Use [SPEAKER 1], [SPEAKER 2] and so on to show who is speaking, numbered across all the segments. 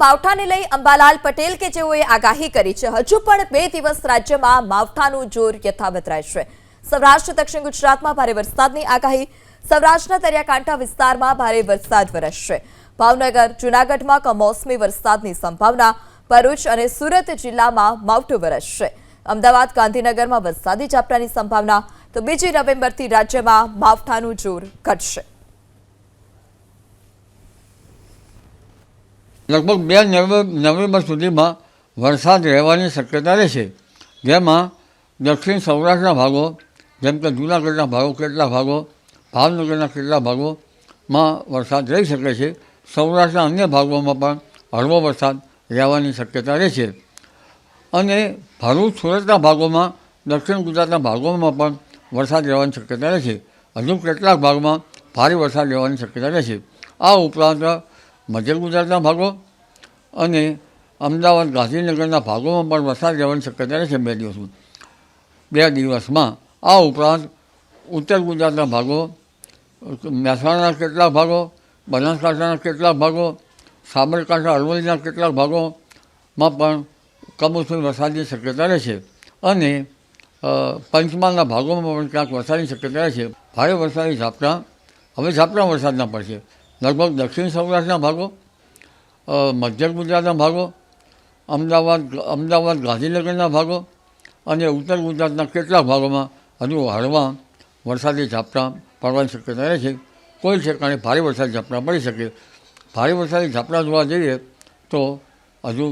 [SPEAKER 1] માવઠાને લઈ અંબાલાલ પટેલ કે જેઓએ આગાહી કરી છે, હજુ પણ બે દિવસ રાજ્યમાં માવઠાનું જોર યથાવત રહેશે. સૌરાષ્ટ્ર, દક્ષિણ ગુજરાતમાં ભારે વરસાદની આગાહી. સૌરાષ્ટ્રના દરિયાકાંઠા વિસ્તારમાં ભારે વરસાદ વરસશે. ભાવનગર, જૂનાગઢમાં કમોસમી વરસાદની સંભાવના. ભરૂચ અને સુરત જિલ્લામાં માવઠું વરસશે. અમદાવાદ, ગાંધીનગરમાં વરસાદી ઝાપટાની સંભાવના. તો બીજી નવેમ્બરથી રાજ્યમાં માવઠાનું જોર ઘટશે.
[SPEAKER 2] લગભગ બે નવેમ્બર સુધીમાં વરસાદ રહેવાની શક્યતા રહેશે જેમાં દક્ષિણ સૌરાષ્ટ્રના ભાગો, જેમ કે જૂનાગઢના ભાગો કેટલા ભાગો, ભાવનગરના કેટલા ભાગોમાં વરસાદ રહી શકે છે, સૌરાષ્ટ્રના અન્ય ભાગોમાં પણ હળવો વરસાદ રહેવાની શક્યતા રહેશે અને ભરૂચ, સુરતના ભાગોમાં, દક્ષિણ ગુજરાતના ભાગોમાં પણ વરસાદ રહેવાની શક્યતા રહેશે હજુ કેટલાક ભાગમાં ભારે વરસાદ રહેવાની શક્યતા રહેશે આ ઉપરાંત મધ્ય ગુજરાતના ભાગો અને અમદાવાદ ગાંધીનગરના ભાગોમાં પણ વરસાદ રહેવાની શક્યતા રહેશે બે દિવસમાં. બે દિવસમાં આ ઉપરાંત ઉત્તર ગુજરાતના ભાગો, મહેસાણાના કેટલાક ભાગો, બનાસકાંઠાના કેટલાક ભાગો, સાબરકાંઠા, અરવલ્લીના કેટલાક ભાગોમાં પણ કમોસમી વરસાદની શક્યતા રહેશે અને પંચમહાલના ભાગોમાં પણ ક્યાંક વરસાદની શક્યતા રહેશે ભારે વરસાદી ઝાપટા, હવે ઝાપટા વરસાદના પડશે. લગભગ દક્ષિણ સૌરાષ્ટ્રના ભાગો મધ્ય ગુજરાતના ભાગો, અમદાવાદ અમદાવાદ ગાંધીનગરના ભાગો અને ઉત્તર ગુજરાતના કેટલાક ભાગોમાં હજુ હળવા વરસાદી ઝાપટા પડવાની શક્યતા રહે છે. કોઈ ઠેકાણે ભારે વરસાદી ઝાપટા પડી શકે. ભારે વરસાદી ઝાપટા જોવા જઈએ તો હજુ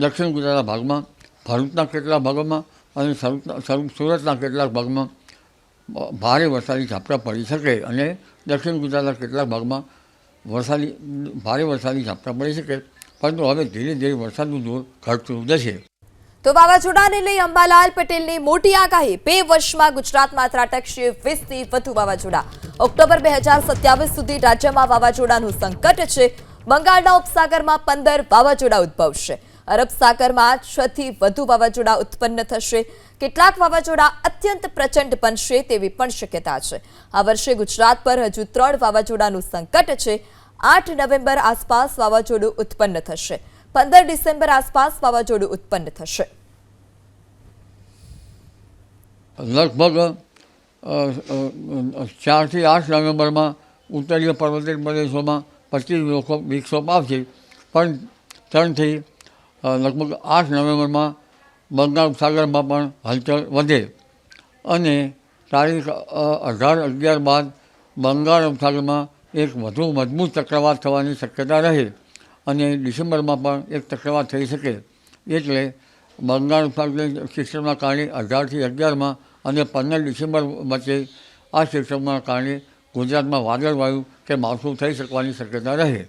[SPEAKER 2] દક્ષિણ ગુજરાતના ભાગમાં, ભરૂચના કેટલાક ભાગોમાં અને સુરતના કેટલાક ભાગમાં ભારે વરસાદી ઝાપટા પડી શકે અને દક્ષિણ ગુજરાતના કેટલાક ભાગમાં વરસાદી, ભારે વરસાદી ઝાપટા પડી શકે પરંતુ હવે ધીરે ધીરે વરસાદનું જોર ઘટતું જશે.
[SPEAKER 1] તો વાવાઝોડાને લઈ અંબાલાલ પટેલની મોટી આગાહી. બે વર્ષમાં ગુજરાતમાં ત્રાટકશે વીસથી વધુ વાવાઝોડા. ઓક્ટોબર બે હજાર સત્યાવીસ સુધી રાજ્યમાં વાવાઝોડાનું સંકટ છે. બંગાળના ઉપસાગરમાં પંદર વાવાઝોડા ઉદ્ભવશે. અરબ સાગરમાં છથી વધુ વાવાઝોડા ઉત્પન્ન થશે. કેટલાક વાવાઝોડા અત્યંત પ્રચંડ બનશે તેવી પણ શક્યતા છે. આ વર્ષે ગુજરાત પર હજુ ત્રણ વાવાઝોડાનું સંકટ છે. આઠ નવેમ્બર આસપાસ વાવાઝોડું ઉત્પન્ન થશે. પંદર ડિસેમ્બર આસપાસ વાવાઝોડું ઉત્પન્ન થશે.
[SPEAKER 2] લગભગ ચારથી આઠ નવેમ્બરમાં ઉત્તરીય પર્વતીય પ્રદેશોમાં પચીસ લોકો વિક્ષોપ આવશે. પણ ત્રણથી લગભગ આઠ નવેમ્બરમાં બંગાળ ઉપસાગરમાં પણ હલચલ વધે અને તારીખ અઢાર અગિયાર બાદ બંગાળ ઉપસાગરમાં એક વધુ મજબૂત ચક્રવાત થવાની શક્યતા રહે અને ડિસેમ્બરમાં પણ એક ચક્રવાત થઈ શકે. એટલે બંગાળ ઉપસાગરની સિસ્ટમના કારણે અઢારથી અગિયારમાં અને પંદર ડિસેમ્બર વચ્ચે આ સિસ્ટમના કારણે ગુજરાતમાં વાદળવાયુ કે માવઠું થઈ શકવાની શક્યતા રહે.